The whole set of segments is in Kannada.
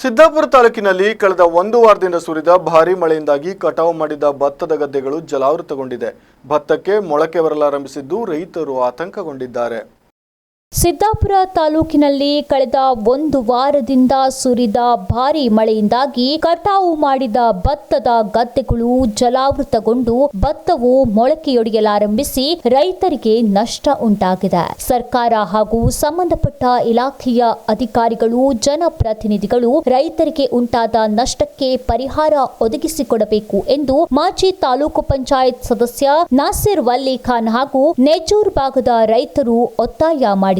ಸಿದ್ದಾಪುರ ತಾಲೂಕಿನಲ್ಲಿ ಕಳೆದ ಒಂದು ವಾರದಿಂದ ಸುರಿದ ಭಾರೀ ಮಳೆಯಿಂದಾಗಿ ಕಟಾವು ಮಾಡಿದ ಭತ್ತದ ಗದ್ದೆಗಳು ಜಲಾವೃತಗೊಂಡಿದೆ. ಭತ್ತಕ್ಕೆ ಮೊಳಕೆ ಬರಲಾರಂಭಿಸಿದ್ದು ರೈತರು ಆತಂಕಗೊಂಡಿದ್ದಾರೆ. ಸಿದ್ದಾಪುರ ತಾಲೂಕಿನಲ್ಲಿ ಕಳೆದ ಒಂದು ವಾರದಿಂದ ಸುರಿದ ಭಾರಿ ಮಳೆಯಿಂದಾಗಿ ಕಟಾವು ಮಾಡಿದ ಭತ್ತದ ಗದ್ದೆಗಳು ಜಲಾವೃತಗೊಂಡು ಭತ್ತವು ಮೊಳಕೆಯೊಡೆಯಲಾರಂಭಿಸಿ ರೈತರಿಗೆ ನಷ್ಟ ಉಂಟಾಗಿದೆ. ಸರ್ಕಾರ ಹಾಗೂ ಸಂಬಂಧಪಟ್ಟ ಇಲಾಖೆಯ ಅಧಿಕಾರಿಗಳು, ಜನಪ್ರತಿನಿಧಿಗಳು ರೈತರಿಗೆ ಉಂಟಾದ ನಷ್ಟಕ್ಕೆ ಪರಿಹಾರ ಒದಗಿಸಿಕೊಡಬೇಕು ಎಂದು ಮಾಜಿ ತಾಲೂಕು ಪಂಚಾಯತ್ ಸದಸ್ಯ ನಾಸಿರ್ ವಲ್ಲಿ ಖಾನ್ ಹಾಗೂ ನೆಜೂರ್ ಭಾಗದ ರೈತರು ಒತ್ತಾಯ ಮಾಡಿದ್ದಾರೆ.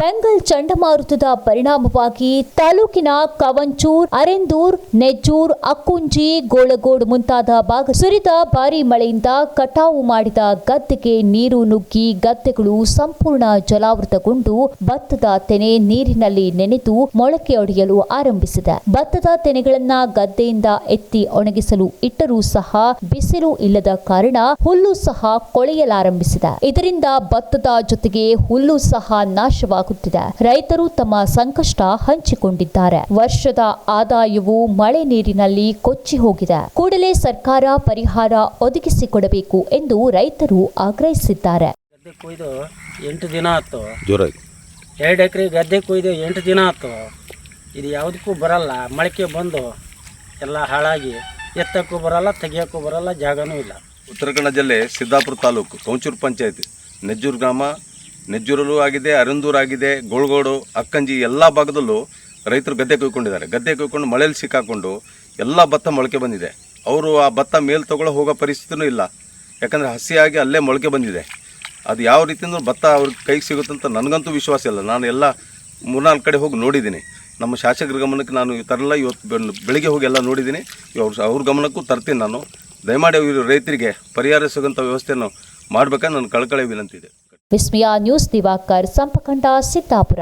ಬೆಂಗಲ್ ಚಂಡಮಾರುತದ ಪರಿಣಾಮವಾಗಿ ತಾಲೂಕಿನ ಕವಂಚೂರ್, ಅರೆಂದೂರ್, ನೆಜ್ಜೂರ್, ಅಕ್ಕುಂಜಿ, ಗೋಳಗೋಡ್ ಮುಂತಾದ ಭಾಗ ಸುರಿದ ಭಾರಿ ಮಳೆಯಿಂದ ಕಟಾವು ಮಾಡಿದ ಗದ್ದೆಗೆ ನೀರು ನುಗ್ಗಿ ಗದ್ದೆಗಳು ಸಂಪೂರ್ಣ ಜಲಾವೃತಗೊಂಡು ಭತ್ತದ ತೆನೆ ನೀರಿನಲ್ಲಿ ನೆನೆದು ಮೊಳಕೆಯೊಡೆಯಲು ಆರಂಭಿಸಿದೆ. ಭತ್ತದ ತೆನೆಗಳನ್ನ ಗದ್ದೆಯಿಂದ ಎತ್ತಿ ಒಣಗಿಸಲು ಇಟ್ಟರೂ ಸಹ ಬಿಸಿಲು ಇಲ್ಲದ ಕಾರಣ ಹುಲ್ಲು ಸಹ ಕೊಳೆಯಲಾರಂಭಿಸಿದೆ. ಇದರಿಂದ ಭತ್ತದ ಜೊತೆಗೆ ಹುಲ್ಲು ಸಹ ನಾಶವಾಗುತ್ತಿದೆ. ರೈತರು ತಮ್ಮ ಸಂಕಷ್ಟ ಹಂಚಿಕೊಂಡಿದ್ದಾರೆ. ವರ್ಷದ ಆದಾಯವು ಮಳೆ ನೀರಿನಲ್ಲಿ ಕೊಚ್ಚಿ ಹೋಗಿದೆ. ಕೂಡಲೇ ಸರ್ಕಾರ ಪರಿಹಾರ ಒದಗಿಸಿಕೊಡಬೇಕು ಎಂದು ರೈತರು ಆಗ್ರಹಿಸಿದ್ದಾರೆ. ಗದ್ದೆ ಕೊಯ್ದು ಎಂಟು ದಿನ ಆಯ್ತು. ಜೋರಾಗಿ. ಎರಡು ಎಕರೆ ಗದ್ದೆ ಕೊಯ್ದು ಎಂಟು ದಿನ ಆಯ್ತು. ಇದು ಯಾವುದಕ್ಕೂ ಬರಲ್ಲ. ಮೊಳಕೆ ಬಂದು ಎಲ್ಲ ಹಾಳಾಗಿ ಎತ್ತಕ್ಕೂ ಬರಲ್ಲ ತೆಗಿಯೋಕ್ಕೂ ಬರಲ್ಲ ಜಾಗನೂ ಇಲ್ಲ. ಉತ್ತರ ಕನ್ನಡ ಜಿಲ್ಲೆ ಸಿದ್ದಾಪುರ ತಾಲೂಕು ಕೌಂಚೂರು ಪಂಚಾಯತಿ ನೆಜ್ಜೂರು ಗ್ರಾಮ ನೆಜ್ಜೂರಲ್ಲೂ ಆಗಿದೆ, ಅರಂದೂರು ಆಗಿದೆ, ಗೋಳ್ಗೋಡು, ಅಕ್ಕಂಜಿ ಎಲ್ಲ ಭಾಗದಲ್ಲೂ ರೈತರು ಗದ್ದೆ ಕುಯ್ಕೊಂಡಿದ್ದಾರೆ ಗದ್ದೆ ಕುಯ್ಕೊಂಡು ಮಳೆಯಲ್ಲಿ ಸಿಕ್ಕಾಕೊಂಡು ಎಲ್ಲ ಭತ್ತ ಮೊಳಕೆ ಬಂದಿದೆ. ಅವರು ಆ ಭತ್ತ ಮೇಲ್ ತಗೊಳ್ಳೋ ಹೋಗೋ ಪರಿಸ್ಥಿತಿನೂ ಇಲ್ಲ. ಯಾಕಂದರೆ ಹಸಿಯಾಗಿ ಅಲ್ಲೇ ಮೊಳಕೆ ಬಂದಿದೆ. ಅದು ಯಾವ ರೀತಿಯಿಂದ ಭತ್ತ ಅವ್ರ ಕೈಗೆ ಸಿಗುತ್ತಂತ ನನಗಂತೂ ವಿಶ್ವಾಸ ಇಲ್ಲ. ನಾನು ಎಲ್ಲ ಮೂರ್ನಾಲ್ಕು ಕಡೆ ಹೋಗಿ ನೋಡಿದ್ದೀನಿ. ನಮ್ಮ ಶಾಸಕರ ಗಮನಕ್ಕೆ ನಾನು ಎಲ್ಲ ಇವತ್ತು ಬೆಳ್- ಬೆಳಿಗ್ಗೆ ಹೋಗಿ ಎಲ್ಲ ನೋಡಿದ್ದೀನಿ. ಅವ್ರ ಅವ್ರ ಗಮನಕ್ಕೂ ತರ್ತೀನಿ ನಾನು. ದಯಮಾಡಿ ರೈತರಿಗೆ ಪರಿಹಾರ ಸಿಗೋಂಥ ವ್ಯವಸ್ಥೆಯನ್ನು ಮಾಡ್ಬೇಕಂತ ನಾನು ಕಳಕಳಿ ವಿನಂತಿ ಇದೆ. ವಿಸ್ಮಯ ನ್ಯೂಸ್ ದಿವಾಕರ್ ಸಂಪಕಂಡ ಸಿದ್ದಾಪುರ